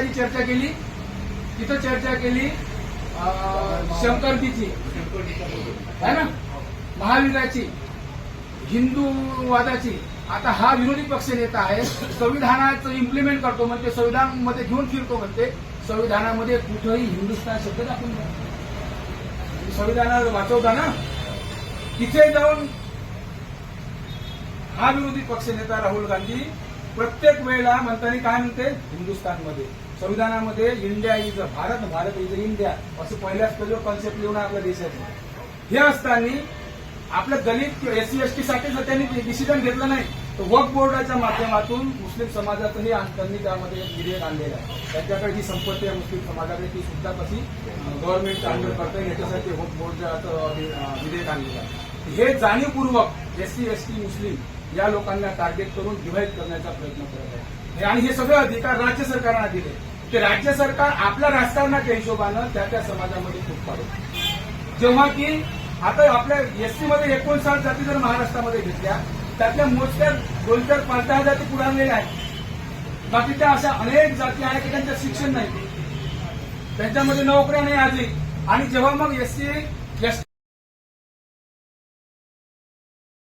आधी चर्चा केली. तिथं चर्चा केली शंकरजीची. है ना? महावीराची हिंदूवादाची. आता हा विरोधी पक्ष नेता आहे संविधानाचं इम्प्लिमेंट करतो म्हणते संविधानामध्ये घेऊन फिरतो म्हणते संविधानामध्ये कुठंही हिंदुस्थान शब्द दाखवून संविधानाला वाचवता ना? तिथे जाऊन हा विरोधी पक्ष नेता राहुल गांधी प्रत्येक वेळेला म्हणताना काय म्हणते? हिंदुस्थानमध्ये. संविधानामध्ये India is a Bharat Bharat is a India असं पहिल्याच पहिलं कॉन्सेप्ट लिहून आपल्या देशाचं हे असताना आपलं दलित एससी एस टी साठी जर त्यांनी डिसिजन घेतलं नाही. तर वक्फ बोर्डाच्या माध्यमातून मुस्लिम समाजातही त्यांनी त्यामध्ये एक विधेयक आणलेलं आहे. त्यांच्याकडे जी संपत्ती आहे मुस्लिम समाजाकडे ती सुद्धा कशी गव्हर्नमेंट अंडर करता येईल याच्यासाठी वक्फ बोर्डचं विधेयक आणलेलं आहे. हे जाणीवपूर्वक एससी एस टी मुस्लिम या लोकांना टार्गेट करून डिव्हाइड करण्याचा प्रयत्न करत आहे. आणि हे सगळे अधिकार राज्य सरकारना दिले. ते राज्य सरकार आपल्या राजकारणाच्या हिशोबानं त्या त्या समाजामध्ये खूप पाडेल. जेव्हा की आता आपल्या एसटीमध्ये एकोणसाठ जाती जर महाराष्ट्रामध्ये घेतल्या त्यातल्या मोजक्या दोन चार पाच दहा जाती पुढारलेल्या आहेत. बाकी त्या अशा अनेक जाती आहेत की त्यांचं शिक्षण नाही. त्यांच्यामध्ये नोकऱ्या नाही आजही आणि जेव्हा मग एससी